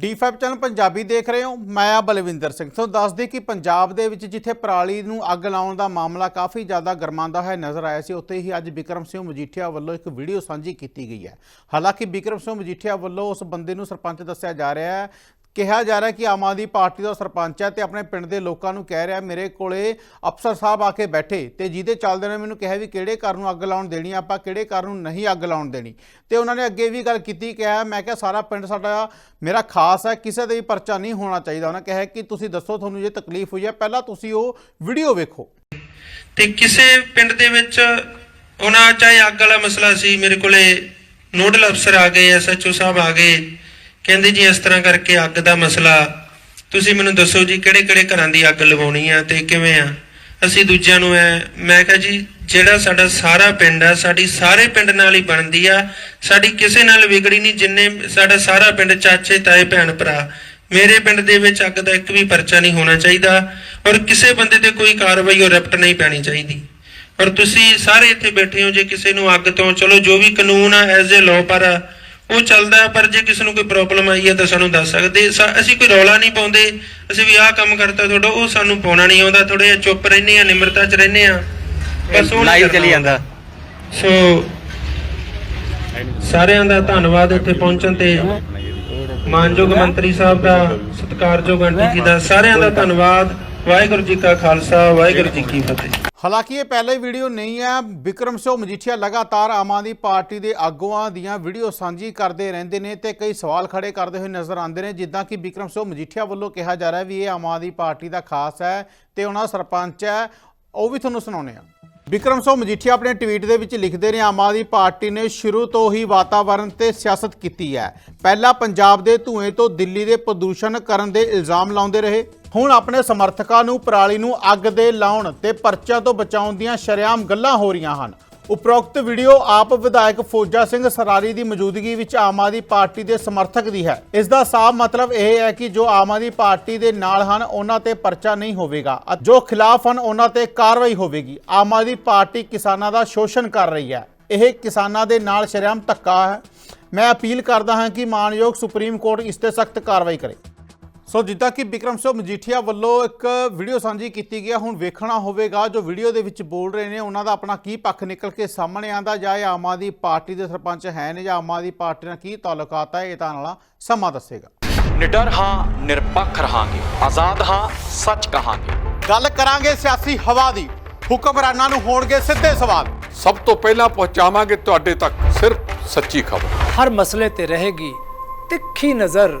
D5 channel Punjabi ਦੇਖ ਰਹੇ ਹੋ। ਮੈਂ ਆ ਬਲਵਿੰਦਰ ਸਿੰਘ। ਤੁਹਾਨੂੰ ਦੱਸ ਦੇ ਕਿ ਪੰਜਾਬ ਦੇ ਵਿੱਚ ਜਿੱਥੇ ਪਰਾਲੀ ਨੂੰ ਅੱਗ ਲਾਉਣ ਦਾ ਮਾਮਲਾ ਕਾਫੀ ਜ਼ਿਆਦਾ ਗਰਮਾਉਂਦਾ ਹੋਇਆ ਨਜ਼ਰ ਆਇਆ ਸੀ, ਉੱਥੇ ਹੀ ਅੱਜ ਵਿਕਰਮ ਸਿੰਘ ਮਜੀਠੀਆ ਵੱਲੋਂ ਇੱਕ ਵੀਡੀਓ ਸਾਂਝੀ ਕੀਤੀ ਗਈ ਹੈ। ਹਾਲਾਂਕਿ ਵਿਕਰਮ ਸਿੰਘ ਮਜੀਠੀਆ ਵੱਲੋਂ ਉਸ ਬੰਦੇ ਨੂੰ ਸਰਪੰਚ ਦੱਸਿਆ ਜਾ ਰਿਹਾ ਹੈ ਕਿਹਾ ਜਾ ਰਿਹਾ ਕਿ ਆਮ ਆਦਮੀ ਪਾਰਟੀ ਦਾ ਸਰਪੰਚ ਹੈ ਤੇ ਆਪਣੇ ਪਿੰਡ ਦੇ ਲੋਕਾਂ ਨੂੰ ਕਹਿ ਰਿਹਾ ਮੇਰੇ ਕੋਲੇ ਅਫਸਰ ਸਾਹਿਬ ਆ ਕੇ ਬੈਠੇ ਤੇ ਜਿਹਦੇ ਚੱਲਦੇ ਨੇ ਮੈਨੂੰ ਕਿਹਾ ਵੀ ਕਿਹੜੇ ਘਰ ਨੂੰ ਅੱਗ ਲਾਉਣ ਦੇਣੀ ਆਪਾਂ ਕਿਹੜੇ ਘਰ ਨੂੰ ਨਹੀਂ ਅੱਗ ਲਾਉਣ ਦੇਣੀ। ਤੇ ਉਹਨਾਂ ਨੇ ਅੱਗੇ ਵੀ ਗੱਲ ਕੀਤੀ, ਕਿਹਾ, ਮੈਂ ਕਿਹਾ, ਸਾਰਾ ਪਿੰਡ ਸਾਡਾ ਮੇਰਾ ਖਾਸ ਹੈ, ਕਿਸੇ ਦੇ ਵੀ ਪਰਚਾ ਨਹੀਂ ਹੋਣਾ ਚਾਹੀਦਾ। ਉਹਨਾਂ ਕਿਹਾ ਕਿ ਤੁਸੀਂ ਦੱਸੋ, ਤੁਹਾਨੂੰ ਜੇ ਤਕਲੀਫ ਹੋਈ ਹੈ, ਪਹਿਲਾਂ ਤੁਸੀਂ ਉਹ ਵੀਡੀਓ ਵੇਖੋ। ਤੇ ਕਿਸੇ ਪਿੰਡ ਦੇ ਵਿੱਚ ਉਹਨਾਂ ਚਾਹੇ ਅੱਗ ਵਾਲਾ ਮਸਲਾ ਸੀ, ਮੇਰੇ ਕੋਲੇ ਨੋਡਲ ਅਫਸਰ ਆ ਗਏ, ਐਸਐਚਓ ਸਾਹਿਬ ਆ ਗਏ ਕਹਿੰਦੇ ਜੀ ਇਸ ਤਰ੍ਹਾਂ ਕਰਕੇ ਅੱਗ ਦਾ ਮਸਲਾ, ਤੁਸੀਂ ਮੈਨੂੰ ਦੱਸੋ ਜੀ ਕਿਹੜੇ ਕਿਹੜੇ ਘਰਾਂ ਦੀ ਅੱਗ ਲਵਾਉਣੀ ਆ ਤੇ ਕਿਵੇਂ ਆ? ਅਸੀਂ ਦੂਜਿਆਂ ਨੂੰ ਐ, ਮੈਂ ਕਿਹਾ ਜੀ, ਜਿਹੜਾ ਸਾਡਾ ਸਾਰਾ ਪਿੰਡ ਆ, ਸਾਡੀ ਸਾਰੇ ਪਿੰਡ ਨਾਲ ਹੀ ਬਣਦੀ ਆ, ਸਾਡੀ ਕਿਸੇ ਨਾਲ ਵਿਗੜੀ ਨਹੀਂ, ਜਿੰਨੇ ਸਾਡਾ ਸਾਰਾ ਪਿੰਡ ਚਾਚੇ, ਤਾਏ, ਭੈਣ, ਭਰਾ, ਮੇਰੇ ਪਿੰਡ ਦੇ ਵਿੱਚ ਅੱਗ ਦਾ ਇੱਕ ਵੀ ਪਰਚਾ ਨਹੀਂ ਹੋਣਾ ਚਾਹੀਦਾ ਔਰ ਕਿਸੇ ਬੰਦੇ ਤੇ ਕੋਈ ਕਾਰਵਾਈ ਔਰ ਰਿਪਟ ਨਹੀਂ ਪੈਣੀ ਚਾਹੀਦੀ। ਔਰ ਤੁਸੀਂ ਸਾਰੇ ਇੱਥੇ ਬੈਠੇ ਹੋ, ਜੇ ਕਿਸੇ ਨੂੰ ਅੱਗ ਤੋਂ, ਚਲੋ ਜੋ ਵੀ ਕਾਨੂੰਨ ਆ ਐਜ਼ ਅ ਲਾਅ ਪਰ ਉਹ ਚੱਲਦਾ ਪਰ ਜੇ ਕਿਸੇ ਨੂੰ ਕੋਈ ਪ੍ਰੋਬਲਮ ਆਈ ਹੈ ਤਾਂ ਸਾਨੂੰ ਦੱਸ ਸਕਦੇ। ਅਸੀਂ ਕੋਈ ਰੌਲਾ ਨਹੀਂ ਪਾਉਂਦੇ। ਅਸੀਂ ਵੀ ਆਹ ਕੰਮ ਕਰਤਾ ਤੁਹਾਡਾ ਉਹ ਸਾਨੂੰ ਪਾਉਣਾ ਨਹੀਂ ਆਉਂਦਾ। ਥੋੜੇ ਜਿਹਾ ਚੁੱਪ ਰਹਿੰਦੇ ਆ ਨਿਮਰਤਾ 'ਚ ਰਹਿੰਦੇ ਆ ਬਸ ਉਹ ਨਹੀਂ ਲਾਈਵ ਚਲੀ ਜਾਂਦਾ। ਸੋ ਸਾਰਿਆਂ ਦਾ ਧੰਨਵਾਦ ਇੱਥੇ ਪਹੁੰਚਣ ਤੇ। ਮਾਨਯੋਗ ਮੰਤਰੀ ਸਾਹਿਬ ਦਾ ਸਤਿਕਾਰਯੋਗ ਆਂਟੀ ਜੀ ਦਾ ਸਾਰਿਆਂ ਦਾ ਧੰਨਵਾਦ। ਵਾਹਿਗੁਰੂ ਜੀ ਕਾ ਖਾਲਸਾ, ਵਾਹਿਗੁਰੂ ਜੀ ਕੀ ਫਤਿਹ। ਹਾਲਾਂਕਿ ਇਹ ਪਹਿਲੀ ਵੀਡੀਓ ਨਹੀਂ ਹੈ, ਵਿਕਰਮ ਸਿੰਘ ਮਜੀਠੀਆ ਲਗਾਤਾਰ ਆਮ ਆਦਮੀ ਪਾਰਟੀ ਦੇ ਆਗੂਆਂ ਦੀਆਂ ਵੀਡੀਓ ਸਾਂਝੀ ਕਰਦੇ ਰਹਿੰਦੇ ਨੇ ਤੇ ਕਈ ਸਵਾਲ ਖੜੇ ਕਰਦੇ ਹੋਏ ਨਜ਼ਰ ਆਉਂਦੇ ਨੇ, ਜਿੱਦਾਂ ਕਿ ਵਿਕਰਮ ਸਿੰਘ ਮਜੀਠੀਆ ਵੱਲੋਂ ਕਿਹਾ ਜਾ ਰਿਹਾ ਵੀ ਇਹ ਆਮ ਆਦਮੀ ਪਾਰਟੀ ਦਾ ਖਾਸ ਹੈ ਤੇ ਉਹਨਾਂ ਸਰਪੰਚ ਹੈ, ਉਹ ਵੀ ਤੁਹਾਨੂੰ ਸੁਣਾਉਂਦੇ ਆ ਵਿਕਰਮ ਸੋ ਮਜੀਠੀਆ ਆਪਣੇ ਟਵੀਟ ਦੇ ਵਿੱਚ ਲਿਖਦੇ ਨੇ, ਆਮ ਆਦਮੀ ਪਾਰਟੀ ਨੇ ਸ਼ੁਰੂ ਤੋਂ ਹੀ ਵਾਤਾਵਰਣ ਤੇ ਸਿਆਸਤ ਕੀਤੀ ਹੈ। ਪਹਿਲਾਂ ਪੰਜਾਬ ਦੇ ਧੂਏ ਤੋਂ ਦਿੱਲੀ ਦੇ ਪ੍ਰਦੂਸ਼ਣ ਕਰਨ ਦੇ ਇਲਜ਼ਾਮ ਲਾਉਂਦੇ ਰਹੇ। ਹੁਣ ਆਪਣੇ ਸਮਰਥਕਾਂ ਨੂੰ ਪਰਾਲੀ ਨੂੰ ਅੱਗ ਦੇ ਲਾਉਣ ਤੇ ਪਰਚਿਆਂ ਤੋਂ ਬਚਾਉਣ ਦੀਆਂ ਸ਼ਰੇਆਮ ਗੱਲਾਂ ਹੋ ਰਹੀਆਂ ਹਨ। ਉਪਰੋਕਤ ਵੀਡੀਓ ਆਪ ਵਿਧਾਇਕ ਫੌਜਾ ਸਿੰਘ ਸਰਾਰੀ ਦੀ ਮੌਜੂਦਗੀ ਵਿੱਚ ਆਮ ਆਦਮੀ ਪਾਰਟੀ ਦੇ ਸਮਰਥਕ ਦੀ ਹੈ। ਇਸ ਦਾ ਸਾਫ਼ ਮਤਲਬ ਇਹ ਹੈ ਕਿ ਜੋ ਆਮ ਆਦਮੀ ਪਾਰਟੀ ਦੇ ਨਾਲ ਹਨ, ਉਹਨਾਂ ਤੇ ਪਰਚਾ ਨਹੀਂ ਹੋਵੇਗਾ ਜੋ ਖਿਲਾਫ ਹਨ, ਉਹਨਾਂ ਤੇ ਕਾਰਵਾਈ ਹੋਵੇਗੀ। ਆਮ ਆਦਮੀ ਪਾਰਟੀ ਕਿਸਾਨਾਂ ਦਾ ਸ਼ੋਸ਼ਣ ਕਰ ਰਹੀ ਹੈ। ਇਹ ਕਿਸਾਨਾਂ ਦੇ ਨਾਲ ਸ਼ਰੇਆਮ ਧੱਕਾ ਹੈ। ਮੈਂ ਅਪੀਲ ਕਰਦਾ ਹਾਂ ਕਿ ਮਾਨਯੋਗ ਸੁਪਰੀਮ ਕੋਰਟ ਇਸ ਤੇ ਸਖਤ ਕਾਰਵਾਈ ਕਰੇ। ਸੋ ਜਿੱਦਾਂ ਕਿ ਵਿਕਰਮ ਸਿੰਘ ਮਜੀਠੀਆ ਵੱਲੋਂ ਇੱਕ ਵੀਡੀਓ ਸਾਂਝੀ ਕੀਤੀ ਗਈ ਹੈ, ਹੁਣ ਵੇਖਣਾ ਹੋਵੇਗਾ ਜੋ ਵੀਡੀਓ ਦੇ ਵਿੱਚ ਬੋਲ ਰਹੇ ਨੇ ਉਹਨਾਂ ਦਾ ਆਪਣਾ ਕੀ ਪੱਖ ਨਿਕਲ ਕੇ ਸਾਹਮਣੇ ਆਂਦਾ ਜਾਂ ਇਹ ਆਮ ਆਦਮੀ ਪਾਰਟੀ ਦੇ ਸਰਪੰਚ ਹੈ ਨੇ ਜਾਂ ਆਮ ਆਦਮੀ ਪਾਰਟੀ ਨਾਲ ਕੀ ਤਾਲੁਕਾਤ ਹੈ ਇਹ ਤਾਂ ਵਾਲਾ ਸਮਾਂ ਦੱਸੇਗਾ। ਨਿਡਰ ਹਾਂ ਨਿਰਪੱਖ ਰਹਾਂਗੇ ਆਜ਼ਾਦ ਹਾਂ ਸੱਚ ਕਹਾਂਗੇ। ਗੱਲ ਕਰਾਂਗੇ ਸਿਆਸੀ ਹਵਾ ਦੀ ਹੁਕਮਰਾਨਾਂ ਨੂੰ ਹੋਣਗੇ ਸਿੱਧੇ ਸਵਾਲ। ਸਭ ਤੋਂ ਪਹਿਲਾਂ ਪਹੁੰਚਾਵਾਂਗੇ ਤੁਹਾਡੇ ਤੱਕ ਸਿਰਫ ਸੱਚੀ ਖਬਰ। ਹਰ ਮਸਲੇ ਤੇ ਰਹੇਗੀ ਤਿੱਖੀ ਨਜ਼ਰ